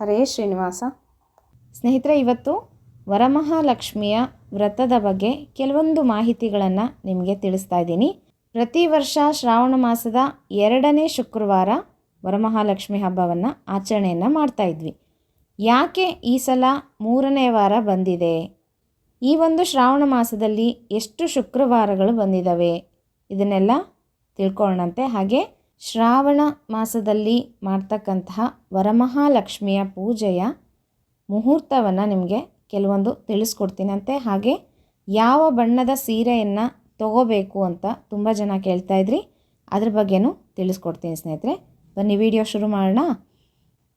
ಹರೇ ಶ್ರೀನಿವಾಸ. ಸ್ನೇಹಿತರೆ, ಇವತ್ತು ವರಮಹಾಲಕ್ಷ್ಮಿಯ ವ್ರತದ ಬಗ್ಗೆ ಕೆಲವೊಂದು ಮಾಹಿತಿಗಳನ್ನು ನಿಮಗೆ ತಿಳಿಸ್ತಾ ಇದ್ದೀನಿ. ಪ್ರತಿ ವರ್ಷ ಶ್ರಾವಣ ಮಾಸದ ಎರಡನೇ ಶುಕ್ರವಾರ ವರಮಹಾಲಕ್ಷ್ಮಿ ಹಬ್ಬವನ್ನು ಆಚರಣೆಯನ್ನು ಮಾಡ್ತಾ ಇದ್ವಿ. ಯಾಕೆ ಈ ಸಲ ಮೂರನೇ ವಾರ ಬಂದಿದೆ? ಈ ಒಂದು ಶ್ರಾವಣ ಮಾಸದಲ್ಲಿ ಎಷ್ಟು ಶುಕ್ರವಾರಗಳು ಬಂದಿದ್ದಾವೆ ಇದನ್ನೆಲ್ಲ ತಿಳ್ಕೊಳ್ಳೋಣಂತೆ ಹಾಗೆ ಶ್ರಾವಣ ಮಾಸದಲ್ಲಿ ಮಾಡ್ತಕ್ಕಂತಹ ವರಮಹಾಲಕ್ಷ್ಮಿಯ ಪೂಜೆಯ ಮುಹೂರ್ತವನ್ನು ನಿಮಗೆ ಕೆಲವೊಂದು ತಿಳಿಸ್ಕೊಡ್ತೀನಂತೆ. ಹಾಗೆ ಯಾವ ಬಣ್ಣದ ಸೀರೆಯನ್ನು ತಗೋಬೇಕು ಅಂತ ತುಂಬ ಜನ ಕೇಳ್ತಾ ಇದ್ರಿ. ಅದ್ರ ಬಗ್ಗೆನೂ ತಿಳಿಸ್ಕೊಡ್ತೀನಿ ಸ್ನೇಹಿತರೆ. ಬನ್ನಿ, ವಿಡಿಯೋ ಶುರು ಮಾಡೋಣ.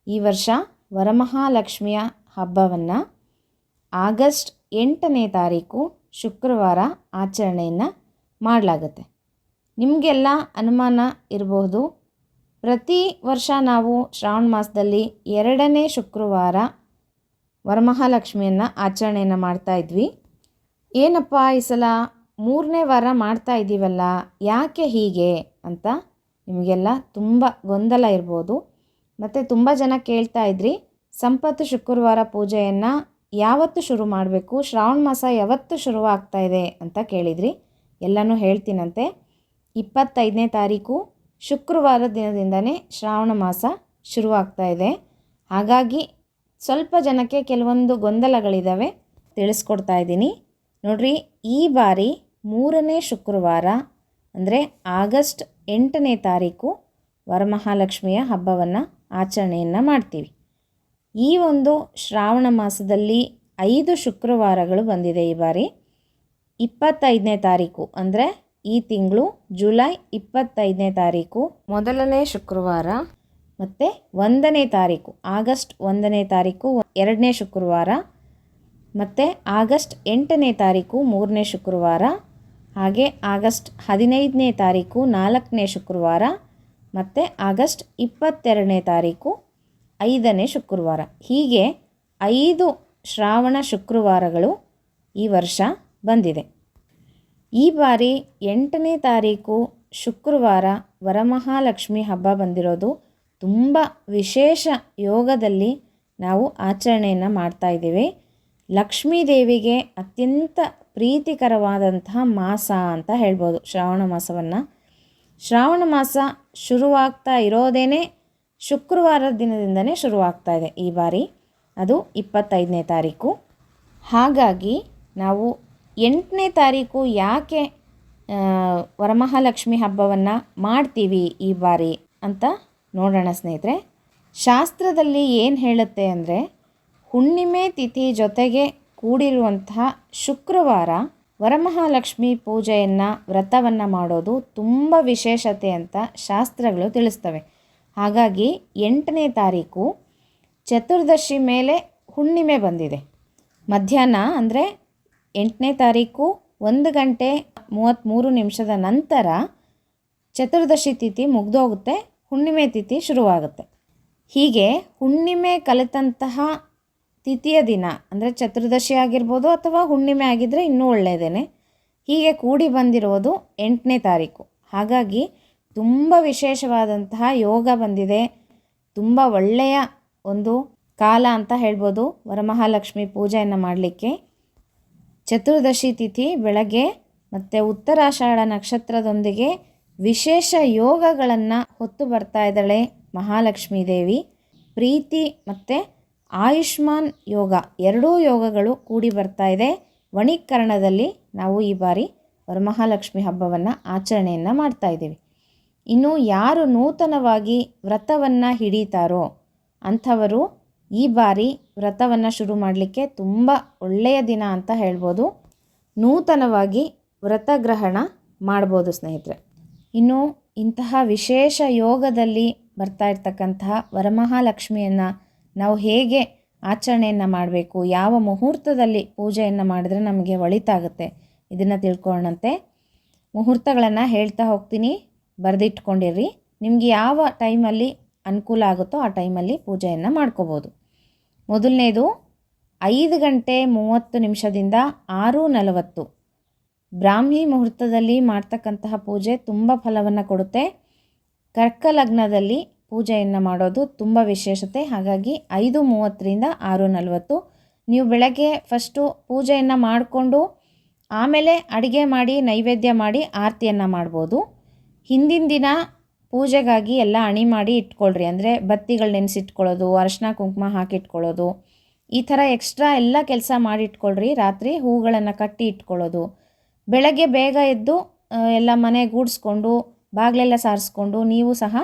ಈ ವರ್ಷ ವರಮಹಾಲಕ್ಷ್ಮಿಯ ಹಬ್ಬವನ್ನು ಆಗಸ್ಟ್ ಎಂಟನೇ ತಾರೀಕು ಶುಕ್ರವಾರ ಆಚರಣೆಯನ್ನು ಮಾಡಲಾಗುತ್ತೆ. ನಿಮಗೆಲ್ಲ ಅನುಮಾನ ಇರಬಹುದು. ಪ್ರತಿ ವರ್ಷ ನಾವು ಶ್ರಾವಣ ಮಾಸದಲ್ಲಿ ಎರಡನೇ ಶುಕ್ರವಾರ ವರಮಹಾಲಕ್ಷ್ಮಿಯನ್ನು ಆಚರಣೆಯನ್ನು ಮಾಡ್ತಾ ಇದ್ವಿ. ಏನಪ್ಪ ಈ ಸಲ ಮೂರನೇ ವಾರ ಮಾಡ್ತಾ ಇದ್ದೀವಲ್ಲ, ಯಾಕೆ ಹೀಗೆ ಅಂತ ನಿಮಗೆಲ್ಲ ತುಂಬ ಗೊಂದಲ ಇರ್ಬೋದು. ಮತ್ತು ತುಂಬ ಜನ ಕೇಳ್ತಾ ಇದ್ರಿ, ಸಂಪತ್ತು ಶುಕ್ರವಾರ ಪೂಜೆಯನ್ನು ಯಾವತ್ತು ಶುರು ಮಾಡಬೇಕು, ಶ್ರಾವಣ ಮಾಸ ಯಾವತ್ತು ಶುರುವಾಗ್ತಾ ಇದೆ ಅಂತ ಕೇಳಿದ್ರಿ. ಎಲ್ಲನೂ ಹೇಳ್ತೀನಂತೆ. ಇಪ್ಪತ್ತೈದನೇ ತಾರೀಕು ಶುಕ್ರವಾರ ದಿನದಿಂದನೇ ಶ್ರಾವಣ ಮಾಸ ಶುರುವಾಗ್ತಾ ಇದೆ. ಹಾಗಾಗಿ ಸ್ವಲ್ಪ ಜನಕ್ಕೆ ಕೆಲವೊಂದು ಗೊಂದಲಗಳಿದ್ದಾವೆ ತಿಳಿಸ್ಕೊಡ್ತಾ ಇದ್ದೀನಿ. ನೋಡ್ರಿ, ಈ ಬಾರಿ ಮೂರನೇ ಶುಕ್ರವಾರ, ಅಂದರೆ ಆಗಸ್ಟ್ ಎಂಟನೇ ತಾರೀಕು ವರಮಹಾಲಕ್ಷ್ಮಿಯ ಹಬ್ಬವನ್ನು ಆಚರಣೆಯನ್ನು ಮಾಡ್ತೀವಿ. ಈ ಒಂದು ಶ್ರಾವಣ ಮಾಸದಲ್ಲಿ ಐದು ಶುಕ್ರವಾರಗಳು ಬಂದಿದೆ ಈ ಬಾರಿ. ಇಪ್ಪತ್ತೈದನೇ ತಾರೀಕು, ಅಂದರೆ ಈ ತಿಂಗಳು ಜುಲೈ ಇಪ್ಪತ್ತೈದನೇ ತಾರೀಕು. ಮೊದಲನೇ ಶುಕ್ರವಾರ. ಮತ್ತು ಒಂದನೇ ತಾರೀಕು ಆಗಸ್ಟ್ ಒಂದನೇ ತಾರೀಕು ಎರಡನೇ ಶುಕ್ರವಾರ. ಮತ್ತು ಆಗಸ್ಟ್ ಎಂಟನೇ ತಾರೀಕು ಮೂರನೇ ಶುಕ್ರವಾರ. ಹಾಗೆ ಆಗಸ್ಟ್ ಹದಿನೈದನೇ ತಾರೀಕು ನಾಲ್ಕನೇ ಶುಕ್ರವಾರ. ಮತ್ತು ಆಗಸ್ಟ್ ಇಪ್ಪತ್ತೆರಡನೇ ತಾರೀಕು ಐದನೇ ಶುಕ್ರವಾರ. ಹೀಗೆ ಐದು ಶ್ರಾವಣ ಶುಕ್ರವಾರಗಳು ಈ ವರ್ಷ ಬಂದಿದೆ. ಈ ಬಾರಿ ಎಂಟನೇ ತಾರೀಕು ಶುಕ್ರವಾರ ವರಮಹಾಲಕ್ಷ್ಮಿ ಹಬ್ಬ ಬಂದಿರೋದು. ತುಂಬ ವಿಶೇಷ ಯೋಗದಲ್ಲಿ ನಾವು ಆಚರಣೆಯನ್ನು ಮಾಡ್ತಾ ಇದ್ದೀವಿ. ಲಕ್ಷ್ಮೀ ದೇವಿಗೆ ಅತ್ಯಂತ ಪ್ರೀತಿಕರವಾದಂತಹ ಮಾಸ ಅಂತ ಹೇಳ್ಬೋದು ಶ್ರಾವಣ ಮಾಸವನ್ನು. ಶ್ರಾವಣ ಮಾಸ ಶುರುವಾಗ್ತಾ ಇರೋದೇ ಶುಕ್ರವಾರ ದಿನದಿಂದನೇ ಶುರುವಾಗ್ತಾ ಇದೆ ಈ ಬಾರಿ. ಅದು ಇಪ್ಪತ್ತೈದನೇ ತಾರೀಕು. ಹಾಗಾಗಿ ನಾವು ಎಂಟನೇ ತಾರೀಕು ಯಾಕೆ ವರಮಹಾಲಕ್ಷ್ಮಿ ಹಬ್ಬವನ್ನು ಮಾಡ್ತೀವಿ ಈ ಬಾರಿ ಅಂತ ನೋಡೋಣ ಸ್ನೇಹಿತರೆ. ಶಾಸ್ತ್ರದಲ್ಲಿ ಏನು ಹೇಳುತ್ತೆ ಅಂದರೆ, ಹುಣ್ಣಿಮೆ ತಿಥಿ ಜೊತೆಗೆ ಕೂಡಿರುವಂತಹ ಶುಕ್ರವಾರ ವರಮಹಾಲಕ್ಷ್ಮಿ ಪೂಜೆಯನ್ನು ವ್ರತವನ್ನು ಮಾಡೋದು ತುಂಬ ವಿಶೇಷತೆ ಅಂತ ಶಾಸ್ತ್ರಗಳು ತಿಳಿಸ್ತವೆ. ಹಾಗಾಗಿ ಎಂಟನೇ ತಾರೀಕು ಚತುರ್ದಶಿ ಮೇಲೆ ಹುಣ್ಣಿಮೆ ಬಂದಿದೆ. ಮಧ್ಯಾಹ್ನ ಅಂದರೆ ಎಂಟನೇ ತಾರೀಕು ಒಂದು ಗಂಟೆ ಮೂವತ್ತ್ಮೂರು ನಿಮಿಷದ ನಂತರ ಚತುರ್ದಶಿ ತಿಥಿ ಮುಗ್ದೋಗುತ್ತೆ, ಹುಣ್ಣಿಮೆ ತಿಥಿ ಶುರುವಾಗುತ್ತೆ. ಹೀಗೆ ಹುಣ್ಣಿಮೆ ಕಲಿತಂತಹ ತಿಥಿಯ ದಿನ, ಅಂದರೆ ಚತುರ್ದಶಿ ಆಗಿರ್ಬೋದು ಅಥವಾ ಹುಣ್ಣಿಮೆ ಆಗಿದ್ದರೆ ಇನ್ನೂ ಒಳ್ಳೆಯದೇನೆ, ಹೀಗೆ ಕೂಡಿ ಬಂದಿರೋದು ಎಂಟನೇ ತಾರೀಕು. ಹಾಗಾಗಿ ತುಂಬ ವಿಶೇಷವಾದಂತಹ ಯೋಗ ಬಂದಿದೆ. ತುಂಬ ಒಳ್ಳೆಯ ಒಂದು ಕಾಲ ಅಂತ ಹೇಳ್ಬೋದು. ವರಮಹಾಲಕ್ಷ್ಮಿ ಪೂಜೆಯನ್ನು ಮಾಡಲಿಕ್ಕೆ. ಚತುರ್ದಶಿ ತಿಥಿ ಬೆಳಗ್ಗೆ ಮತ್ತು ಉತ್ತರಾಷಾಢ ನಕ್ಷತ್ರದೊಂದಿಗೆ ವಿಶೇಷ ಯೋಗಗಳನ್ನು ಹೊತ್ತು ಬರ್ತಾ ಇದ್ದಾಳೆ ಮಹಾಲಕ್ಷ್ಮೀ ದೇವಿ. ಪ್ರೀತಿ ಮತ್ತು ಆಯುಷ್ಮಾನ್ ಯೋಗ ಎರಡೂ ಯೋಗಗಳು ಕೂಡಿ ಬರ್ತಾ ಇದೆ. ವಣೀಕರಣದಲ್ಲಿ ನಾವು ಈ ಬಾರಿ ವರಮಹಾಲಕ್ಷ್ಮಿ ಹಬ್ಬವನ್ನು ಆಚರಣೆಯನ್ನು ಮಾಡ್ತಾ ಇದ್ದೀವಿ. ಇನ್ನು ಯಾರು ನೂತನವಾಗಿ ವ್ರತವನ್ನು ಹಿಡಿತಾರೋ ಅಂಥವರು ಈ ಬಾರಿ ವ್ರತವನ್ನು ಶುರು ಮಾಡಲಿಕ್ಕೆ ತುಂಬ ಒಳ್ಳೆಯ ದಿನ ಅಂತ ಹೇಳ್ಬೋದು. ನೂತನವಾಗಿ ವ್ರತಗ್ರಹಣ ಮಾಡ್ಬೋದು ಸ್ನೇಹಿತರೆ. ಇನ್ನು ಇಂತಹ ವಿಶೇಷ ಯೋಗದಲ್ಲಿ ಬರ್ತಾ ಇರ್ತಕ್ಕಂತಹ ವರಮಹಾಲಕ್ಷ್ಮಿಯನ್ನು ನಾವು ಹೇಗೆ ಆಚರಣೆಯನ್ನು ಮಾಡಬೇಕು, ಯಾವ ಮುಹೂರ್ತದಲ್ಲಿ ಪೂಜೆಯನ್ನು ಮಾಡಿದ್ರೆ ನಮಗೆ ಒಳಿತಾಗುತ್ತೆ, ಇದನ್ನು ತಿಳ್ಕೊಳ್ಳೋಣಂತೆ. ಮುಹೂರ್ತಗಳನ್ನು ಹೇಳ್ತಾ ಹೋಗ್ತೀನಿ ಬರೆದಿಟ್ಕೊಂಡಿರ್ರಿ ನಿಮಗೆ ಯಾವ ಟೈಮಲ್ಲಿ ಅನುಕೂಲ ಆಗುತ್ತೋ ಆ ಟೈಮಲ್ಲಿ ಪೂಜೆಯನ್ನು ಮಾಡ್ಕೋಬೋದು. ಮೊದಲನೇದು, ಐದು ಗಂಟೆ ಮೂವತ್ತು ನಿಮಿಷದಿಂದ ಆರು ನಲವತ್ತು. ಬ್ರಾಹ್ಮಿ ಮುಹೂರ್ತದಲ್ಲಿ ಮಾಡ್ತಕ್ಕಂತಹ ಪೂಜೆ ತುಂಬ ಫಲವನ್ನು ಕೊಡುತ್ತೆ. ಕರ್ಕ ಲಗ್ನದಲ್ಲಿ ಪೂಜೆಯನ್ನು ಮಾಡೋದು ತುಂಬ ವಿಶೇಷತೆ. ಹಾಗಾಗಿ ಐದು ಮೂವತ್ತರಿಂದ ಆರು ನಲವತ್ತು. ನೀವು ಬೆಳಗ್ಗೆ ಫಸ್ಟು ಪೂಜೆಯನ್ನು ಮಾಡಿಕೊಂಡು ಆಮೇಲೆ ಅಡುಗೆ ಮಾಡಿ, ನೈವೇದ್ಯ ಮಾಡಿ, ಆರತಿಯನ್ನು ಮಾಡ್ಬೋದು. ಹಿಂದಿನ ದಿನ ಪೂಜೆಗಾಗಿ ಎಲ್ಲ ಅಣಿ ಮಾಡಿ ಇಟ್ಕೊಳ್ರಿ. ಅಂದರೆ ಬತ್ತಿಗಳು ನೆನೆಸಿಟ್ಕೊಳ್ಳೋದು ಅರಶಿನ ಕುಂಕುಮ ಹಾಕಿಟ್ಕೊಳ್ಳೋದು ಈ ಥರ ಎಕ್ಸ್ಟ್ರಾ ಎಲ್ಲ ಕೆಲಸ ಮಾಡಿ ಇಟ್ಕೊಳ್ರಿ. ರಾತ್ರಿ ಹೂಗಳನ್ನು ಕಟ್ಟಿ ಇಟ್ಕೊಳ್ಳೋದು ಬೆಳಗ್ಗೆ ಬೇಗ ಎದ್ದು ಎಲ್ಲ ಮನೆ ಗೂಡಿಸ್ಕೊಂಡು, ಬಾಗಿಲೆಲ್ಲ ಸಾರಿಸ್ಕೊಂಡು, ನೀವು ಸಹ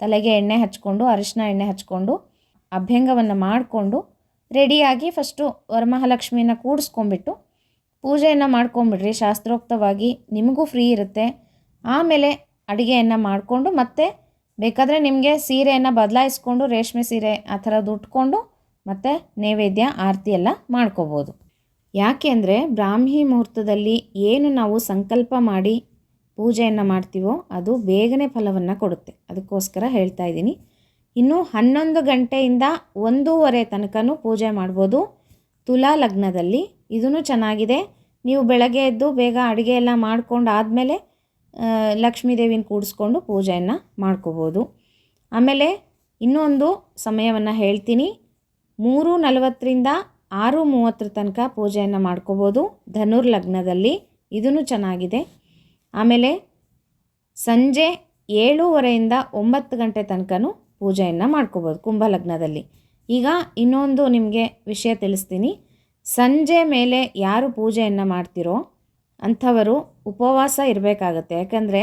ತಲೆಗೆ ಎಣ್ಣೆ ಹಚ್ಕೊಂಡು ಅರಿಶಿನ ಎಣ್ಣೆ ಹಚ್ಕೊಂಡು, ಅಭ್ಯಂಗವನ್ನು ಮಾಡಿಕೊಂಡು, ರೆಡಿಯಾಗಿ ಫಸ್ಟು ವರಮಹಾಲಕ್ಷ್ಮಿಯನ್ನ ಕೂಡಿಸ್ಕೊಂಬಿಟ್ಟು ಪೂಜೆಯನ್ನು ಮಾಡ್ಕೊಂಬಿಡ್ರಿ ಶಾಸ್ತ್ರೋಕ್ತವಾಗಿ ನಿಮಗೂ ಫ್ರೀ ಇರುತ್ತೆ. ಆಮೇಲೆ ಅಡುಗೆಯನ್ನು ಮಾಡಿಕೊಂಡು ಮತ್ತೆ ಬೇಕಾದರೆ ನಿಮಗೆ ಸೀರೆಯನ್ನು ಬದಲಾಯಿಸ್ಕೊಂಡು ರೇಷ್ಮೆ ಸೀರೆ ಆ ಥರದ್ದು ಉಟ್ಕೊಂಡು ಮತ್ತು ನೈವೇದ್ಯ, ಆರತಿ ಎಲ್ಲ ಮಾಡ್ಕೋಬೋದು. ಯಾಕೆ ಅಂದರೆ ಬ್ರಾಹ್ಮಿ ಮುಹೂರ್ತದಲ್ಲಿ ಏನು ನಾವು ಸಂಕಲ್ಪ ಮಾಡಿ ಪೂಜೆಯನ್ನು ಮಾಡ್ತೀವೋ ಅದು ಬೇಗನೆ ಫಲವನ್ನು ಕೊಡುತ್ತೆ. ಅದಕ್ಕೋಸ್ಕರ ಹೇಳ್ತಾ ಇದ್ದೀನಿ. ಇನ್ನು ಹನ್ನೊಂದು ಗಂಟೆಯಿಂದ ಒಂದೂವರೆ ತನಕನೂ ಪೂಜೆ ಮಾಡ್ಬೋದು. ತುಲಾ ಲಗ್ನದಲ್ಲಿ ಇದೂ ಚೆನ್ನಾಗಿದೆ. ನೀವು ಬೆಳಗ್ಗೆ ಎದ್ದು ಬೇಗ ಅಡುಗೆ ಎಲ್ಲ ಮಾಡ್ಕೊಂಡು ಆದಮೇಲೆ ಲಕ್ಷ್ಮೀ ದೇವಿನ ಕೂಡಿಸ್ಕೊಂಡು ಪೂಜೆಯನ್ನು ಮಾಡ್ಕೋಬೋದು. ಆಮೇಲೆ ಇನ್ನೊಂದು ಸಮಯವನ್ನು ಹೇಳ್ತೀನಿ. ಮೂರು ನಲವತ್ತರಿಂದ ಆರು ಮೂವತ್ತರ ತನಕ ಪೂಜೆಯನ್ನು ಮಾಡ್ಕೋಬೋದು ಧನುರ್ ಲಗ್ನದಲ್ಲಿ. ಇದೂ ಚೆನ್ನಾಗಿದೆ. ಆಮೇಲೆ ಸಂಜೆ ಏಳೂವರೆಯಿಂದ ಒಂಬತ್ತು ಗಂಟೆ ತನಕನೂ ಪೂಜೆಯನ್ನು ಮಾಡ್ಕೋಬೋದು ಕುಂಭ ಲಗ್ನದಲ್ಲಿ. ಈಗ ಇನ್ನೊಂದು ನಿಮಗೆ ವಿಷಯ ತಿಳಿಸ್ತೀನಿ. ಸಂಜೆ ಮೇಲೆ ಯಾರು ಪೂಜೆಯನ್ನು ಮಾಡ್ತಿರೋ ಅಂಥವರು ಉಪವಾಸ ಇರಬೇಕಾಗತ್ತೆ. ಯಾಕಂದರೆ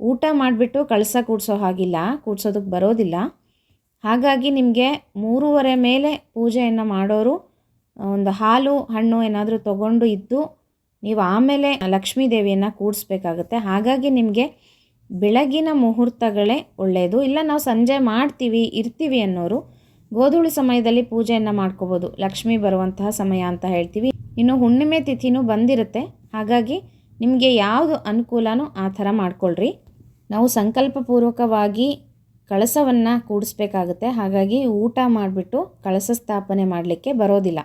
ಊಟ ಮಾಡಿಬಿಟ್ಟು ಕಳಸ ಕೂಡಿಸೋ ಹಾಗಿಲ್ಲ ಕೂಡ್ಸೋದಕ್ಕೆ ಬರೋದಿಲ್ಲ. ಹಾಗಾಗಿ ನಿಮಗೆ ಮೂರುವರೆ ಮೇಲೆ ಪೂಜೆಯನ್ನು ಮಾಡೋರು ಒಂದು ಹಾಲು, ಹಣ್ಣು ಏನಾದರೂ ತಗೊಂಡು ಇದ್ದು ನೀವು ಆಮೇಲೆ ಲಕ್ಷ್ಮೀ ದೇವಿಯನ್ನು ಕೂಡಿಸ್ಬೇಕಾಗತ್ತೆ. ಹಾಗಾಗಿ ನಿಮಗೆ ಬೆಳಗಿನ ಮುಹೂರ್ತಗಳೇ ಒಳ್ಳೆಯದು ಇಲ್ಲ, ನಾವು ಸಂಜೆ ಮಾಡ್ತೀವಿ, ಇರ್ತೀವಿ ಅನ್ನೋರು ಗೋಧೂಳಿ ಸಮಯದಲ್ಲಿ ಪೂಜೆಯನ್ನು ಮಾಡ್ಕೋಬೋದು. ಲಕ್ಷ್ಮಿ ಬರುವಂತಹ ಸಮಯ ಅಂತ ಹೇಳ್ತೀವಿ. ಇನ್ನು ಹುಣ್ಣಿಮೆ ತಿಥಿನೂ ಬಂದಿರುತ್ತೆ. ಹಾಗಾಗಿ ನಿಮಗೆ ಯಾವುದು ಅನುಕೂಲನೋ ಆ ಥರ ಮಾಡ್ಕೊಳ್ರಿ. ನಾವು ಸಂಕಲ್ಪಪೂರ್ವಕವಾಗಿ ಕಳಸವನ್ನು ಕೂಡಿಸ್ಬೇಕಾಗುತ್ತೆ. ಹಾಗಾಗಿ ಊಟ ಮಾಡಿಬಿಟ್ಟು ಕಳಸ ಸ್ಥಾಪನೆ ಮಾಡಲಿಕ್ಕೆ ಬರೋದಿಲ್ಲ.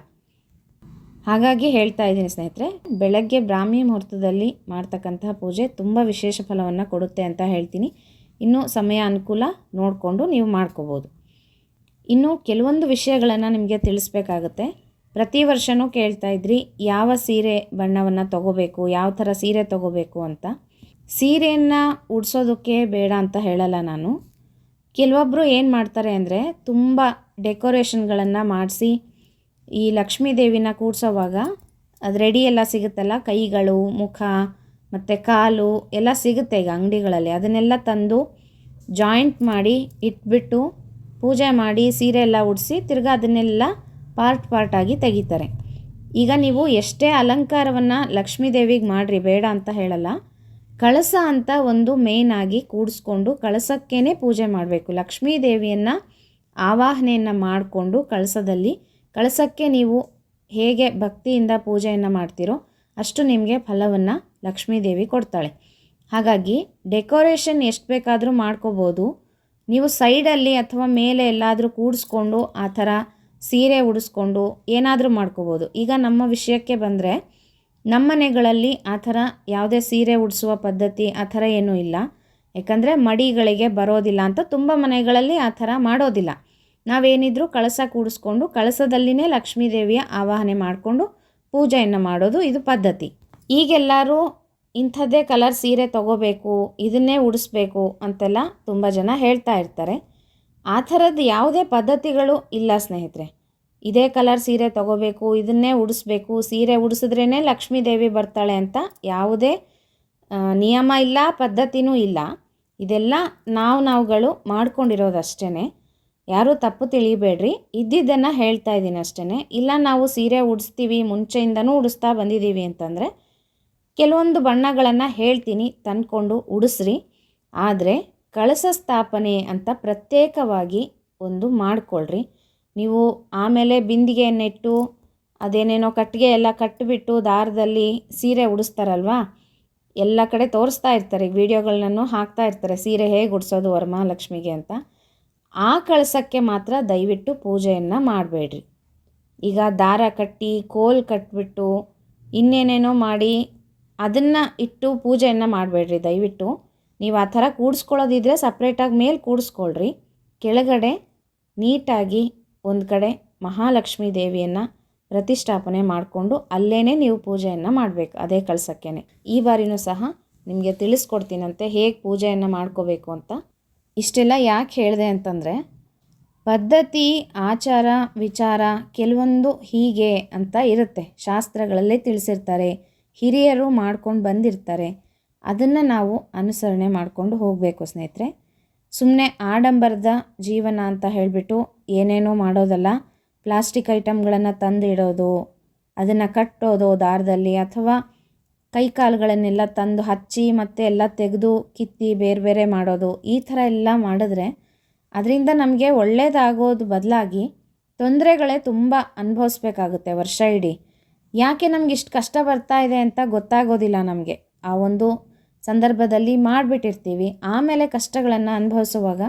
ಹಾಗಾಗಿ ಹೇಳ್ತಾ ಇದ್ದೀನಿ ಸ್ನೇಹಿತರೆ, ಬೆಳಗ್ಗೆ ಬ್ರಾಹ್ಮಿ ಮುಹೂರ್ತದಲ್ಲಿ ಮಾಡ್ತಕ್ಕಂತಹ ಪೂಜೆ ತುಂಬ ವಿಶೇಷ ಫಲವನ್ನು ಕೊಡುತ್ತೆ ಅಂತ ಹೇಳ್ತೀನಿ. ಇನ್ನೂ ಸಮಯ ಅನುಕೂಲ ನೋಡಿಕೊಂಡು ನೀವು ಮಾಡ್ಕೋಬೋದು. ಇನ್ನು ಕೆಲವೊಂದು ವಿಷಯಗಳನ್ನು ನಿಮಗೆ ತಿಳಿಸ್ಬೇಕಾಗತ್ತೆ. ಪ್ರತಿ ವರ್ಷವೂ ಕೇಳ್ತಾ ಇದ್ರಿ, ಯಾವ ಸೀರೆ ಬಣ್ಣವನ್ನು ತಗೋಬೇಕು, ಯಾವ ಥರ ಸೀರೆ ತಗೋಬೇಕು ಅಂತ. ಸೀರೆಯನ್ನು ಉಡ್ಸೋದಕ್ಕೆ ಬೇಡ ಅಂತ ಹೇಳಲ್ಲ ನಾನು. ಕೆಲವೊಬ್ಬರು ಏನು ಮಾಡ್ತಾರೆ ಅಂದರೆ, ತುಂಬ ಡೆಕೋರೇಷನ್ಗಳನ್ನು ಮಾಡಿಸಿ, ಈ ಲಕ್ಷ್ಮೀ ದೇವಿನ ಕೂಡ್ಸೋವಾಗ ಅದು ರೆಡಿ ಎಲ್ಲ ಸಿಗುತ್ತಲ್ಲ? ಕೈಗಳು, ಮುಖ, ಮತ್ತು ಕಾಲು ಎಲ್ಲ ಸಿಗುತ್ತೆ ಈಗ ಅಂಗಡಿಗಳಲ್ಲಿ. ಅದನ್ನೆಲ್ಲ ತಂದು ಜಾಯಿಂಟ್ ಮಾಡಿ ಇಟ್ಬಿಟ್ಟು ಪೂಜೆ ಮಾಡಿ ಸೀರೆ ಎಲ್ಲ ಉಡಿಸಿ ತಿರ್ಗಾ ಅದನ್ನೆಲ್ಲ ಪಾರ್ಟ್ ಪಾರ್ಟಾಗಿ ತೆಗಿತಾರೆ. ಈಗ ನೀವು ಎಷ್ಟೇ ಅಲಂಕಾರವನ್ನು ಲಕ್ಷ್ಮೀ ದೇವಿಗೆ ಮಾಡಿರಿ, ಬೇಡ ಅಂತ ಹೇಳಲ್ಲ. ಕಳಸ ಅಂತ ಒಂದು ಮೇನ್ ಆಗಿ ಕೂಡಿಸ್ಕೊಂಡು ಕಳಸಕ್ಕೇ ಪೂಜೆ ಮಾಡಬೇಕು. ಲಕ್ಷ್ಮೀ ದೇವಿಯನ್ನು ಆವಾಹನೆಯನ್ನು ಮಾಡಿಕೊಂಡು ಕಳಸದಲ್ಲಿ, ಕಳಸಕ್ಕೆ ನೀವು ಹೇಗೆ ಭಕ್ತಿಯಿಂದ ಪೂಜೆಯನ್ನು ಮಾಡ್ತೀರೋ ಅಷ್ಟು ನಿಮಗೆ ಫಲವನ್ನು ಲಕ್ಷ್ಮೀ ದೇವಿ ಕೊಡ್ತಾಳೆ. ಹಾಗಾಗಿ ಡೆಕೋರೇಷನ್ ಎಷ್ಟು ಬೇಕಾದರೂ ಮಾಡ್ಕೋಬೋದು. ನೀವು ಸೈಡಲ್ಲಿ ಅಥವಾ ಮೇಲೆ ಎಲ್ಲಾದರೂ ಕೂಡಿಸ್ಕೊಂಡು ಆ ಥರ ಸೀರೆ ಉಡಿಸ್ಕೊಂಡು ಏನಾದರೂ ಮಾಡ್ಕೋಬೋದು. ಈಗ ನಮ್ಮ ವಿಷಯಕ್ಕೆ ಬಂದರೆ, ನಮ್ಮ ಮನೆಗಳಲ್ಲಿ ಆ ಥರ ಯಾವುದೇ ಸೀರೆ ಉಡಿಸುವ ಪದ್ಧತಿ ಆ ಥರ ಏನೂ ಇಲ್ಲ. ಯಾಕಂದರೆ ಮಡಿಗಳಿಗೆ ಬರೋದಿಲ್ಲ ಅಂತ ತುಂಬ ಮನೆಗಳಲ್ಲಿ ಆ ಥರ ಮಾಡೋದಿಲ್ಲ. ನಾವೇನಿದ್ರೂ ಕಳಸ ಕೂಡಿಸ್ಕೊಂಡು ಕಳಸದಲ್ಲಿನೇ ಲಕ್ಷ್ಮೀ ದೇವಿಯ ಆವಾಹನೆ ಮಾಡಿಕೊಂಡು ಪೂಜೆಯನ್ನು ಮಾಡೋದು ಇದು ಪದ್ಧತಿ. ಈಗೆಲ್ಲರೂ ಇಂಥದ್ದೇ ಕಲರ್ ಸೀರೆ ತಗೋಬೇಕು, ಇದನ್ನೇ ಉಡಿಸ್ಬೇಕು ಅಂತೆಲ್ಲ ತುಂಬ ಜನ ಹೇಳ್ತಾ ಇರ್ತಾರೆ. ಆ ಥರದ್ದು ಯಾವುದೇ ಪದ್ಧತಿಗಳು ಇಲ್ಲ ಸ್ನೇಹಿತರೆ. ಇದೇ ಕಲರ್ ಸೀರೆ ತಗೋಬೇಕು, ಇದನ್ನೇ ಉಡಿಸ್ಬೇಕು. ಸೀರೆ ಉಡಿಸಿದ್ರೇ ಲಕ್ಷ್ಮೀ ದೇವಿ ಬರ್ತಾಳೆ ಅಂತ ಯಾವುದೇ ನಿಯಮ ಇಲ್ಲ, ಪದ್ಧತಿನೂ ಇಲ್ಲ. ಇದೆಲ್ಲ ನಾವು ನಾವುಗಳು ಮಾಡ್ಕೊಂಡಿರೋದಷ್ಟೇ ಯಾರೂ ತಪ್ಪು ತಿಳಿಬೇಡ್ರಿ. ಇದ್ದಿದ್ದನ್ನು ಹೇಳ್ತಾ ಇದ್ದೀನಿ ಅಷ್ಟೇ ಇಲ್ಲ ನಾವು ಸೀರೆ ಉಡಿಸ್ತೀವಿ, ಮುಂಚೆಯಿಂದನೂ ಉಡಿಸ್ತಾ ಬಂದಿದ್ದೀವಿ ಅಂತಂದರೆ ಕೆಲವೊಂದು ಬಣ್ಣಗಳನ್ನು ಹೇಳ್ತೀನಿ, ತಂದ್ಕೊಂಡು ಉಡಿಸ್ರಿ. ಆದರೆ ಕಳಸ ಸ್ಥಾಪನೆ ಅಂತ ಪ್ರತ್ಯೇಕವಾಗಿ ಒಂದು ಮಾಡ್ಕೊಳ್ರಿ. ನೀವು ಆಮೇಲೆ ಬಿಂದಿಗೆಯನ್ನಿಟ್ಟು, ಅದೇನೇನೋ ಕಟ್ಟಿಗೆ ಎಲ್ಲ ಕಟ್ಟಿಬಿಟ್ಟು ದಾರದಲ್ಲಿ ಸೀರೆ ಉಡಿಸ್ತಾರಲ್ವಾ? ಎಲ್ಲ ಕಡೆ ತೋರಿಸ್ತಾ ಇರ್ತಾರೆ ವೀಡಿಯೋಗಳನ್ನೂ ಹಾಕ್ತಾ ಇರ್ತಾರೆ, ಸೀರೆ ಹೇಗೆ ಉಡಿಸೋದು ವರಮಹಾಲಕ್ಷ್ಮಿಗೆ ಅಂತ. ಆ ಕಳಸಕ್ಕೆ ಮಾತ್ರ ದಯವಿಟ್ಟು ಪೂಜೆಯನ್ನು ಮಾಡಬೇಡ್ರಿ. ಈಗ ದಾರ ಕಟ್ಟಿ, ಕೋಲ್ ಕಟ್ಬಿಟ್ಟು ಇನ್ನೇನೇನೋ ಮಾಡಿ ಅದನ್ನು ಇಟ್ಟು ಪೂಜೆಯನ್ನು ಮಾಡಬೇಡ್ರಿ ದಯವಿಟ್ಟು. ನೀವು ಆ ಥರ ಕೂಡಿಸ್ಕೊಳ್ಳೋದಿದ್ರೆ ಸಪ್ರೇಟಾಗಿ ಮೇಲೆ ಕೂಡಿಸ್ಕೊಳ್ರಿ. ಕೆಳಗಡೆ ನೀಟಾಗಿ ಒಂದು ಕಡೆ ಮಹಾಲಕ್ಷ್ಮೀ ದೇವಿಯನ್ನು ಪ್ರತಿಷ್ಠಾಪನೆ ಮಾಡಿಕೊಂಡು ಅಲ್ಲೇ ನೀವು ಪೂಜೆಯನ್ನು ಮಾಡಬೇಕು, ಅದೇ ಕಳಸಕ್ಕೇ ಈ ಬಾರಿನೂ ಸಹ ನಿಮಗೆ ತಿಳಿಸ್ಕೊಡ್ತೀನಂತೆ ಹೇಗೆ ಪೂಜೆಯನ್ನು ಮಾಡ್ಕೋಬೇಕು ಅಂತ. ಇಷ್ಟೆಲ್ಲ ಯಾಕೆ ಹೇಳಿದೆ ಅಂತಂದರೆ, ಪದ್ಧತಿ, ಆಚಾರ, ವಿಚಾರ ಕೆಲವೊಂದು ಹೀಗೆ ಅಂತ ಇರುತ್ತೆ. ಶಾಸ್ತ್ರಗಳಲ್ಲೇ ತಿಳಿಸಿರ್ತಾರೆ. ಹಿರಿಯರು ಮಾಡ್ಕೊಂಡು ಬಂದಿರ್ತಾರೆ. ಅದನ್ನು ನಾವು ಅನುಸರಣೆ ಮಾಡಿಕೊಂಡು ಹೋಗಬೇಕು ಸ್ನೇಹಿತರೆ. ಸುಮ್ಮನೆ ಆಡಂಬರದ ಜೀವನ ಅಂತ ಹೇಳಿಬಿಟ್ಟು ಏನೇನೋ ಮಾಡೋದಲ್ಲ. ಪ್ಲಾಸ್ಟಿಕ್ ಐಟಮ್ಗಳನ್ನು ತಂದಿಡೋದು, ಅದನ್ನು ಕಟ್ಟೋದು ದಾರದಲ್ಲಿ ಅಥವಾ ಕೈ ಕಾಲುಗಳನ್ನೆಲ್ಲ ತಂದು ಹಚ್ಚಿ ಮತ್ತೆ ಎಲ್ಲ ತೆಗೆದು ಕಿತ್ತಿ ಬೇರೆ ಬೇರೆ ಮಾಡೋದು, ಈ ಥರ ಎಲ್ಲ ಮಾಡಿದ್ರೆ ಅದರಿಂದ ನಮಗೆ ಒಳ್ಳೆಯದಾಗೋದು ಬದಲಾಗಿ ತೊಂದರೆಗಳೇ ತುಂಬ ಅನುಭವಿಸ್ಬೇಕಾಗುತ್ತೆ ವರ್ಷ ಇಡೀ. ಯಾಕೆ ನಮ್ಗೆ ಇಷ್ಟು ಕಷ್ಟ ಬರ್ತಾ ಇದೆ ಅಂತ ಗೊತ್ತಾಗೋದಿಲ್ಲ ನಮಗೆ. ಆ ಒಂದು ಸಂದರ್ಭದಲ್ಲಿ ಮಾಡಿಬಿಟ್ಟಿರ್ತೀವಿ. ಆಮೇಲೆ ಕಷ್ಟಗಳನ್ನು ಅನುಭವಿಸುವಾಗ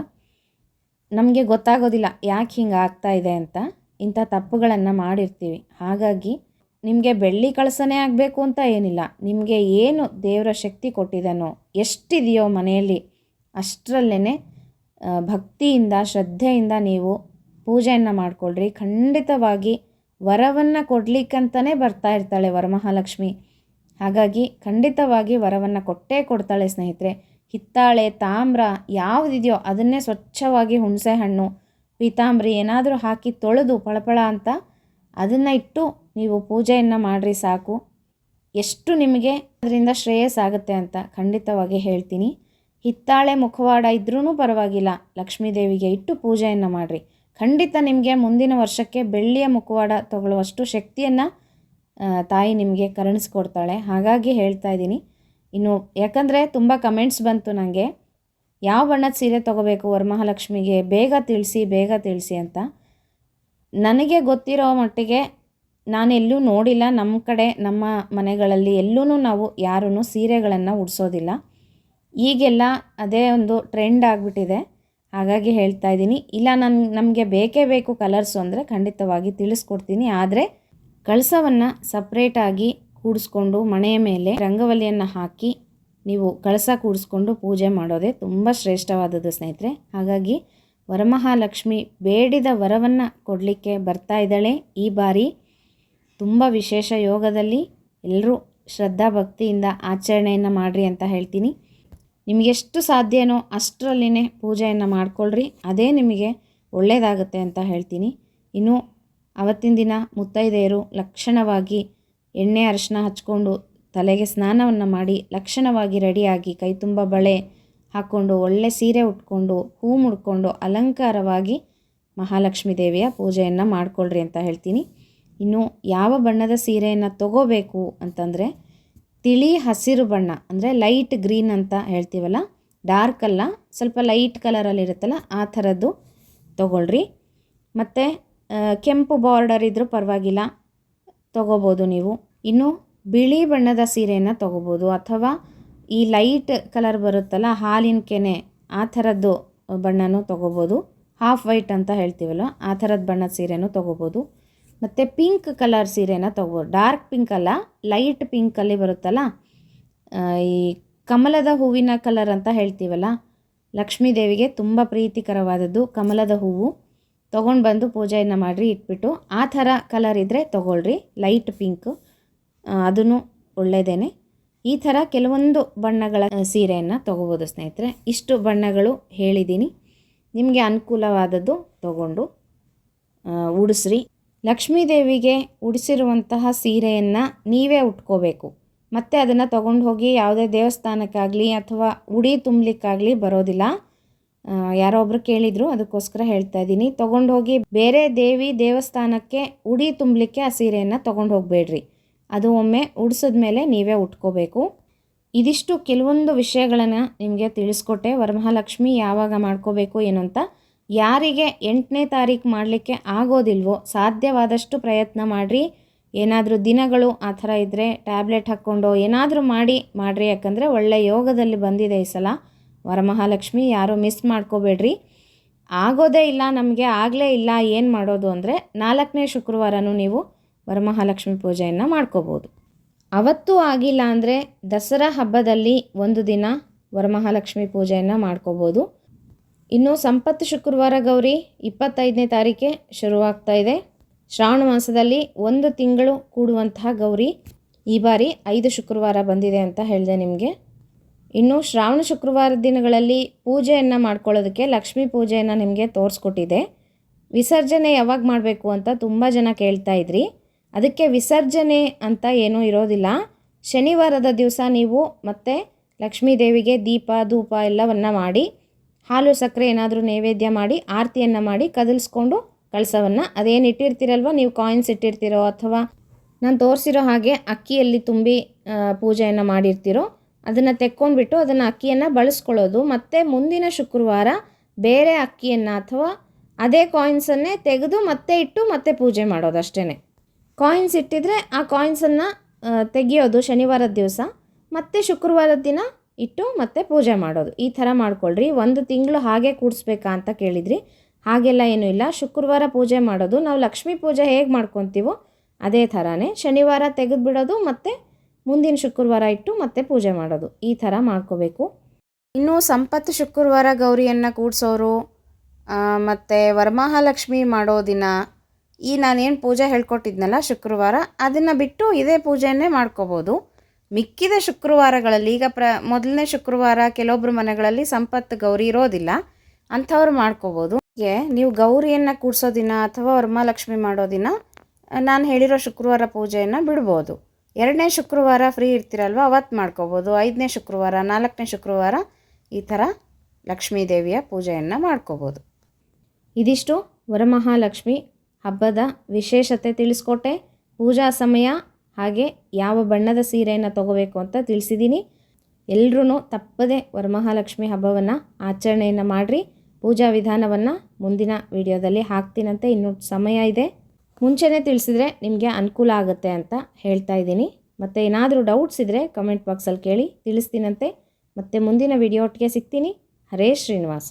ನಮಗೆ ಗೊತ್ತಾಗೋದಿಲ್ಲ, ಯಾಕೆ ಹಿಂಗೆ ಆಗ್ತಾ ಇದೆ ಅಂತ. ಇಂಥ ತಪ್ಪುಗಳನ್ನು ಮಾಡಿರ್ತೀವಿ. ಹಾಗಾಗಿ ನಿಮಗೆ ಬೆಳ್ಳಿ ಕಳಸನೇ ಆಗಬೇಕು ಅಂತ ಏನಿಲ್ಲ. ನಿಮಗೆ ಏನು ದೇವರ ಶಕ್ತಿ ಕೊಟ್ಟಿದ್ದಾನೋ ಎಷ್ಟಿದೆಯೋ ಮನೆಯಲ್ಲಿ ಅಷ್ಟರಲ್ಲೇ ಭಕ್ತಿಯಿಂದ, ಶ್ರದ್ಧೆಯಿಂದ ನೀವು ಪೂಜೆಯನ್ನು ಮಾಡಿಕೊಳ್ಳ್ರಿ ಖಂಡಿತವಾಗಿ ವರವನ್ನು ಕೊಡಲಿಕ್ಕಂತಲೇ ಬರ್ತಾ ಇರ್ತಾಳೆ ವರಮಹಾಲಕ್ಷ್ಮಿ. ಹಾಗಾಗಿ ಖಂಡಿತವಾಗಿ ವರವನ್ನು ಕೊಟ್ಟೇ ಕೊಡ್ತಾಳೆ ಸ್ನೇಹಿತರೆ. ಹಿತ್ತಾಳೆ, ತಾಮ್ರ ಯಾವುದಿದೆಯೋ ಅದನ್ನೇ ಸ್ವಚ್ಛವಾಗಿ ಹುಣಸೆ ಹಣ್ಣು, ಪೀತಾಂಬರಿ ಏನಾದರೂ ಹಾಕಿ ತೊಳೆದು ಪಳಪಳ ಅಂತ ಅದನ್ನು ಇಟ್ಟು ನೀವು ಪೂಜೆಯನ್ನು ಮಾಡಿರಿ ಸಾಕು. ಎಷ್ಟು ನಿಮಗೆ ಅದರಿಂದ ಶ್ರೇಯಸ್ಸಾಗುತ್ತೆ ಅಂತ ಖಂಡಿತವಾಗಿ ಹೇಳ್ತೀನಿ. ಹಿತ್ತಾಳೆ ಮುಖವಾಡ ಇದ್ರೂ ಪರವಾಗಿಲ್ಲ. ಲಕ್ಷ್ಮೀದೇವಿಗೆ ಇಟ್ಟು ಪೂಜೆಯನ್ನು ಮಾಡಿರಿ. ಖಂಡಿತ ನಿಮಗೆ ಮುಂದಿನ ವರ್ಷಕ್ಕೆ ಬೆಳ್ಳಿಯ ಮುಖವಾಡ ತಗೊಳ್ಳುವಷ್ಟು ಶಕ್ತಿಯನ್ನು ತಾಯಿ ನಿಮಗೆ ಕರುಣಿಸ್ಕೊಡ್ತಾಳೆ. ಹಾಗಾಗಿ ಹೇಳ್ತಾ ಇದ್ದೀನಿ. ಇನ್ನು ಯಾಕಂದರೆ ತುಂಬ ಕಮೆಂಟ್ಸ್ ಬಂತು ನನಗೆ ಯಾವ ಬಣ್ಣದ ಸೀರೆ ತೊಗೋಬೇಕು ವರಮಹಾಲಕ್ಷ್ಮಿಗೆ? ಬೇಗ ತಿಳಿಸಿ ಬೇಗ ತಿಳಿಸಿ ಅಂತ. ನನಗೆ ಗೊತ್ತಿರೋ ಮಟ್ಟಿಗೆ ನಾನೆಲ್ಲೂ ನೋಡಿಲ್ಲ. ನಮ್ಮ ಕಡೆ, ನಮ್ಮ ಮನೆಗಳಲ್ಲಿ ಎಲ್ಲೂ ನಾವು ಯಾರೂ ಸೀರೆಗಳನ್ನು ಉಡಿಸೋದಿಲ್ಲ. ಈಗೆಲ್ಲ ಅದೇ ಒಂದು ಟ್ರೆಂಡ್ ಆಗಿಬಿಟ್ಟಿದೆ. ಹಾಗಾಗಿ ಹೇಳ್ತಾ ಇದ್ದೀನಿ. ಇಲ್ಲ ನನ್ನ ನಮಗೆ ಬೇಕೇ ಬೇಕು ಕಲರ್ಸು ಅಂದರೆ ಖಂಡಿತವಾಗಿ ತಿಳಿಸ್ಕೊಡ್ತೀನಿ. ಆದರೆ ಕಳಸವನ್ನು ಸಪ್ರೇಟಾಗಿ ಕೂಡಿಸ್ಕೊಂಡು ಮನೆಯ ಮೇಲೆ ರಂಗವಲ್ಲಿಯನ್ನು ಹಾಕಿ ನೀವು ಕಳಸ ಕೂಡಿಸ್ಕೊಂಡು ಪೂಜೆ ಮಾಡೋದೇ ತುಂಬ ಶ್ರೇಷ್ಠವಾದದ್ದು ಸ್ನೇಹಿತರೆ. ಹಾಗಾಗಿ ವರಮಹಾಲಕ್ಷ್ಮಿ ಬೇಡಿದ ವರವನ್ನು ಕೊಡಲಿಕ್ಕೆ ಬರ್ತಾ ಇದ್ದಾಳೆ. ಈ ಬಾರಿ ತುಂಬ ವಿಶೇಷ ಯೋಗದಲ್ಲಿ ಎಲ್ಲರೂ ಶ್ರದ್ಧಾ ಭಕ್ತಿಯಿಂದ ಆಚರಣೆಯನ್ನು ಮಾಡಿರಿ ಅಂತ ಹೇಳ್ತೀನಿ. ನಿಮಗೆಷ್ಟು ಸಾಧ್ಯನೋ ಅಷ್ಟರಲ್ಲಿನೇ ಪೂಜೆಯನ್ನು ಮಾಡಿಕೊಳ್ಳ್ರಿ ಅದೇ ನಿಮಗೆ ಒಳ್ಳೆಯದಾಗುತ್ತೆ ಅಂತ ಹೇಳ್ತೀನಿ. ಇನ್ನು ಅವತ್ತಿನ ದಿನ ಮುತ್ತೈದೆಯರು ಲಕ್ಷಣವಾಗಿ ಎಣ್ಣೆ ಅರಿಶಿನ ಹಚ್ಕೊಂಡು ತಲೆಗೆ ಸ್ನಾನವನ್ನು ಮಾಡಿ ಲಕ್ಷಣವಾಗಿ ರೆಡಿಯಾಗಿ ಕೈ ತುಂಬ ಬಳೆ ಹಾಕ್ಕೊಂಡು ಒಳ್ಳೆ ಸೀರೆ ಉಟ್ಕೊಂಡು ಹೂ ಮುಡ್ಕೊಂಡು ಅಲಂಕಾರವಾಗಿ ಮಹಾಲಕ್ಷ್ಮೀ ದೇವಿಯ ಪೂಜೆಯನ್ನು ಮಾಡಿಕೊಳ್ಳ್ರಿ ಅಂತ ಹೇಳ್ತೀನಿ. ಇನ್ನು ಯಾವ ಬಣ್ಣದ ಸೀರೆಯನ್ನು ತಗೋಬೇಕು ಅಂತಂದರೆ ತಿಳಿ ಹಸಿರು ಬಣ್ಣ ಅಂದರೆ ಲೈಟ್ ಗ್ರೀನ್ ಅಂತ ಹೇಳ್ತೀವಲ್ಲ, ಡಾರ್ಕ್ ಅಲ್ಲ, ಸ್ವಲ್ಪ ಲೈಟ್ ಕಲರಲ್ಲಿ ಇರುತ್ತಲ್ಲ ಆ ಥರದ್ದು ತಗೊಳ್ಳ್ರಿ ಮತ್ತು ಕೆಂಪು ಬಾರ್ಡರ್ ಇದ್ದರೂ ಪರವಾಗಿಲ್ಲ. ತೊಗೋಬೋದು ನೀವು. ಇನ್ನು ಬಿಳಿ ಬಣ್ಣದ ಸೀರೆಯನ್ನು ತೊಗೋಬೋದು. ಅಥವಾ ಈ ಲೈಟ್ ಕಲರ್ ಬರುತ್ತಲ್ಲ, ಹಾಲಿನ ಕೆನೆ, ಆ ಥರದ್ದು ಬಣ್ಣನೂ ತೊಗೋಬೋದು. ಹಾಫ್ ವೈಟ್ ಅಂತ ಹೇಳ್ತೀವಲ್ಲ ಆ ಥರದ ಬಣ್ಣದ ಸೀರೆನೂ ತೊಗೋಬೋದು. ಮತ್ತು ಪಿಂಕ್ ಕಲರ್ ಸೀರೆನ ತೊಗೋಬೋದು ಡಾರ್ಕ್ ಪಿಂಕ್ ಅಲ್ಲ ಲೈಟ್ ಪಿಂಕಲ್ಲಿ ಬರುತ್ತಲ್ಲ ಈ ಕಮಲದ ಹೂವಿನ ಕಲರ್ ಅಂತ ಹೇಳ್ತೀವಲ್ಲ, ಲಕ್ಷ್ಮೀ ದೇವಿಗೆ ತುಂಬ ಪ್ರೀತಿಕರವಾದದ್ದು ಕಮಲದ ಹೂವು. ತೊಗೊಂಡು ಬಂದು ಪೂಜೆಯನ್ನು ಮಾಡಿರಿ, ಇಟ್ಬಿಟ್ಟು. ಆ ಥರ ಕಲರ್ ಇದ್ದರೆ ತೊಗೊಳ್ರಿ ಲೈಟ್ ಪಿಂಕ್ ಅದನ್ನು ಒಳ್ಳೆಯದೇನೆ ಈ ಥರ ಕೆಲವೊಂದು ಬಣ್ಣಗಳ ಸೀರೆಯನ್ನು ತೊಗೋಬೋದು ಸ್ನೇಹಿತರೆ. ಇಷ್ಟು ಬಣ್ಣಗಳು ಹೇಳಿದ್ದೀನಿ ನಿಮಗೆ ಅನುಕೂಲವಾದದ್ದು ತಗೊಂಡು ಉಡಿಸ್ರಿ. ಲಕ್ಷ್ಮೀ ದೇವಿಗೆ ಉಡಿಸಿರುವಂತಹ ಸೀರೆಯನ್ನು ನೀವೇ ಉಟ್ಕೋಬೇಕು. ಮತ್ತು ಅದನ್ನು ತೊಗೊಂಡು ಹೋಗಿ ಯಾವುದೇ ದೇವಸ್ಥಾನಕ್ಕಾಗಲಿ ಅಥವಾ ಉಡಿ ತುಂಬಲಿಕ್ಕಾಗಲಿ ಬರೋದಿಲ್ಲ. ಯಾರೋ ಒಬ್ರು ಕೇಳಿದರು, ಅದಕ್ಕೋಸ್ಕರ ಹೇಳ್ತಾ ಇದ್ದೀನಿ. ತೊಗೊಂಡು ಹೋಗಿ ಬೇರೆ ದೇವಿ ದೇವಸ್ಥಾನಕ್ಕೆ ಉಡಿ ತುಂಬಲಿಕ್ಕೆ ಆ ಸೀರೆಯನ್ನು ತೊಗೊಂಡು ಹೋಗಬೇಡ್ರಿ ಅದು ಒಮ್ಮೆ ಉಡಿಸಿದ ಮೇಲೆ ನೀವೇ ಉಟ್ಕೋಬೇಕು. ಇದಿಷ್ಟು ಕೆಲವೊಂದು ವಿಷಯಗಳನ್ನು ನಿಮಗೆ ತಿಳಿಸ್ಕೊಟ್ಟೆ. ವರಮಹಾಲಕ್ಷ್ಮಿ ಯಾವಾಗ ಮಾಡ್ಕೋಬೇಕು ಏನು ಅಂತ. ಯಾರಿಗೆ ಎಂಟನೇ ತಾರೀಕು ಮಾಡಲಿಕ್ಕೆ ಆಗೋದಿಲ್ವೋ, ಸಾಧ್ಯವಾದಷ್ಟು ಪ್ರಯತ್ನ ಮಾಡಿರಿ. ಏನಾದರೂ ದಿನಗಳು ಆ ಥರ ಇದ್ದರೆ ಟ್ಯಾಬ್ಲೆಟ್ ಹಾಕ್ಕೊಂಡು ಏನಾದರೂ ಮಾಡಿ, ಮಾಡಿರಿ. ಯಾಕಂದರೆ ಒಳ್ಳೆಯ ಯೋಗದಲ್ಲಿ ಬಂದಿದೆ ಈ ಸಲ. ವರಮಹಾಲಕ್ಷ್ಮಿ ಯಾರೂ ಮಿಸ್ ಮಾಡ್ಕೋಬೇಡ್ರಿ. ಆಗೋದೇ ಇಲ್ಲ, ನಮಗೆ ಆಗಲೇ ಇಲ್ಲ ಏನು ಮಾಡೋದು ಅಂದರೆ ನಾಲ್ಕನೇ ಶುಕ್ರವಾರನೂ ನೀವು ವರಮಹಾಲಕ್ಷ್ಮಿ ಪೂಜೆಯನ್ನು ಮಾಡ್ಕೋಬೋದು. ಅವತ್ತು ಆಗಿಲ್ಲ ಅಂದರೆ ದಸರಾ ಹಬ್ಬದಲ್ಲಿ ಒಂದು ದಿನ ವರಮಹಾಲಕ್ಷ್ಮಿ ಪೂಜೆಯನ್ನು ಮಾಡ್ಕೋಬೋದು. ಇನ್ನು ಸಂಪತ್ತು ಶುಕ್ರವಾರ ಗೌರಿ, ಇಪ್ಪತ್ತೈದನೇ ತಾರೀಕೆ ಶುರುವಾಗ್ತಾ ಇದೆ. ಶ್ರಾವಣ ಮಾಸದಲ್ಲಿ ಒಂದು ತಿಂಗಳು ಕೂಡುವಂತಹ ಗೌರಿ ಈ ಬಾರಿ ಐದು ಶುಕ್ರವಾರ ಬಂದಿದೆ ಅಂತ ಹೇಳಿದೆ ನಿಮಗೆ. ಇನ್ನು ಶ್ರಾವಣ ಶುಕ್ರವಾರ ದಿನಗಳಲ್ಲಿ ಪೂಜೆಯನ್ನು ಮಾಡ್ಕೊಳ್ಳೋದಕ್ಕೆ ಲಕ್ಷ್ಮೀ ಪೂಜೆಯನ್ನು ನಿಮಗೆ ತೋರಿಸ್ಕೊಟ್ಟಿದೆ. ವಿಸರ್ಜನೆ ಯಾವಾಗ ಮಾಡಬೇಕು ಅಂತ ತುಂಬ ಜನ ಕೇಳ್ತಾ ಇದ್ರಿ. ಅದಕ್ಕೆ ವಿಸರ್ಜನೆ ಅಂತ ಏನೂ ಇರೋದಿಲ್ಲ. ಶನಿವಾರದ ದಿವಸ ನೀವು ಮತ್ತೆ ಲಕ್ಷ್ಮೀ ದೇವಿಗೆ ದೀಪ, ಧೂಪ ಎಲ್ಲವನ್ನು ಮಾಡಿ, ಹಾಲು, ಸಕ್ಕರೆ ಏನಾದರೂ ನೈವೇದ್ಯ ಮಾಡಿ, ಆರತಿಯನ್ನು ಮಾಡಿ ಕದಲ್ಸ್ಕೊಂಡು ಕಳಸವನ್ನು. ಅದೇನು ಇಟ್ಟಿರ್ತೀರಲ್ವ? ನೀವು ಕಾಯಿನ್ಸ್ ಇಟ್ಟಿರ್ತೀರೋ ಅಥವಾ ನಾನು ತೋರಿಸಿರೋ ಹಾಗೆ ಅಕ್ಕಿಯಲ್ಲಿ ತುಂಬಿ ಪೂಜೆಯನ್ನು ಮಾಡಿರ್ತೀರೋ ಅದನ್ನು ತೆಕ್ಕೊಂಡ್ಬಿಟ್ಟು ಅದನ್ನು ಅಕ್ಕಿಯನ್ನು ಬಳಸ್ಕೊಳ್ಳೋದು. ಮತ್ತು ಮುಂದಿನ ಶುಕ್ರವಾರ ಬೇರೆ ಅಕ್ಕಿಯನ್ನು ಅಥವಾ ಅದೇ ಕಾಯಿನ್ಸನ್ನೇ ತೆಗೆದು ಮತ್ತೆ ಇಟ್ಟು ಮತ್ತೆ ಪೂಜೆ ಮಾಡೋದು ಅಷ್ಟೇ ಕಾಯಿನ್ಸ್ ಇಟ್ಟಿದ್ರೆ ಆ ಕಾಯಿನ್ಸನ್ನು ತೆಗೆಯೋದು ಶನಿವಾರದ ದಿವಸ. ಮತ್ತೆ ಶುಕ್ರವಾರದ ದಿನ ಇಟ್ಟು ಮತ್ತೆ ಪೂಜೆ ಮಾಡೋದು. ಈ ಥರ ಮಾಡ್ಕೊಳ್ರಿ. ಒಂದು ತಿಂಗಳು ಹಾಗೆ ಕೂಡಿಸ್ಬೇಕಾ ಅಂತ ಕೇಳಿದ್ರಿ. ಹಾಗೆಲ್ಲ ಏನೂ ಇಲ್ಲ. ಶುಕ್ರವಾರ ಪೂಜೆ ಮಾಡೋದು. ನಾವು ಲಕ್ಷ್ಮೀ ಪೂಜೆ ಹೇಗೆ ಮಾಡ್ಕೊತೀವೋ ಅದೇ ಥರನೇ ಶನಿವಾರ ತೆಗೆದುಬಿಡೋದು ಮತ್ತು ಮುಂದಿನ ಶುಕ್ರವಾರ ಇಟ್ಟು ಮತ್ತೆ ಪೂಜೆ ಮಾಡೋದು. ಈ ಥರ ಮಾಡ್ಕೋಬೇಕು. ಇನ್ನು ಸಂಪತ್ತು ಶುಕ್ರವಾರ ಗೌರಿಯನ್ನು ಕೂಡಿಸೋರು ಮತ್ತು ವರಮಹಾಲಕ್ಷ್ಮಿ ಮಾಡೋ ದಿನ, ಈ ನಾನೇನು ಪೂಜೆ ಹೇಳ್ಕೊಟ್ಟಿದ್ನಲ್ಲ ಶುಕ್ರವಾರ, ಅದನ್ನು ಬಿಟ್ಟು ಇದೇ ಪೂಜೆಯನ್ನೇ ಮಾಡ್ಕೋಬೋದು. ಮಿಕ್ಕಿದ ಶುಕ್ರವಾರಗಳಲ್ಲಿ, ಈಗ ಪ್ರ, ಮೊದಲನೇ ಶುಕ್ರವಾರ ಕೆಲವೊಬ್ಬರು ಮನೆಗಳಲ್ಲಿ ಸಂಪತ್ತು ಗೌರಿ ಇರೋದಿಲ್ಲ, ಅಂಥವ್ರು ಮಾಡ್ಕೋಬೋದು. ಹೀಗೆ ನೀವು ಗೌರಿಯನ್ನು ಕೂಡಿಸೋ ದಿನ ಅಥವಾ ವರಮಹಾಲಕ್ಷ್ಮಿ ಮಾಡೋ ದಿನ, ನಾನು ಹೇಳಿರೋ ಶುಕ್ರವಾರ ಪೂಜೆಯನ್ನು ಬಿಡ್ಬೋದು. ಎರಡನೇ ಶುಕ್ರವಾರ ಫ್ರೀ ಇರ್ತೀರಲ್ವ ಅವತ್ತು ಮಾಡ್ಕೋಬೋದು. ಐದನೇ ಶುಕ್ರವಾರ, ನಾಲ್ಕನೇ ಶುಕ್ರವಾರ ಈ ಥರ ಲಕ್ಷ್ಮೀ ದೇವಿಯ ಪೂಜೆಯನ್ನು ಮಾಡ್ಕೋಬೋದು. ಇದಿಷ್ಟು ವರಮಹಾಲಕ್ಷ್ಮಿ ಹಬ್ಬದ ವಿಶೇಷತೆ ತಿಳಿಸ್ಕೊಟ್ಟೆ. ಪೂಜಾ ಸಮಯ ಹಾಗೆ ಯಾವ ಬಣ್ಣದ ಸೀರೆಯನ್ನು ತಗೋಬೇಕು ಅಂತ ತಿಳಿಸಿದ್ದೀನಿ ಎಲ್ಲರೂ ತಪ್ಪದೆ ವರಮಹಾಲಕ್ಷ್ಮಿ ಹಬ್ಬವನ್ನು ಆಚರಣೆಯನ್ನು ಮಾಡಿರಿ. ಪೂಜಾ ವಿಧಾನವನ್ನು ಮುಂದಿನ ವಿಡಿಯೋದಲ್ಲಿ ಹಾಕ್ತೀನಂತೆ. ಇನ್ನೂ ಸಮಯ ಇದೆ. ಮುಂಚೆನೇ ತಿಳಿಸಿದ್ರೆ ನಿಮಗೆ ಅನುಕೂಲ ಆಗುತ್ತೆ ಅಂತ ಹೇಳ್ತಾ ಇದ್ದೀನಿ. ಮತ್ತು ಏನಾದರೂ ಡೌಟ್ಸ್ ಇದ್ದರೆ ಕಮೆಂಟ್ ಬಾಕ್ಸಲ್ಲಿ ಕೇಳಿ ತಿಳಿಸ್ತೀನಂತೆ. ಮತ್ತು ಮುಂದಿನ ವಿಡಿಯೋ ಒಟ್ಟಿಗೆ ಸಿಗ್ತೀನಿ. ಹರೇ ಶ್ರೀನಿವಾಸ.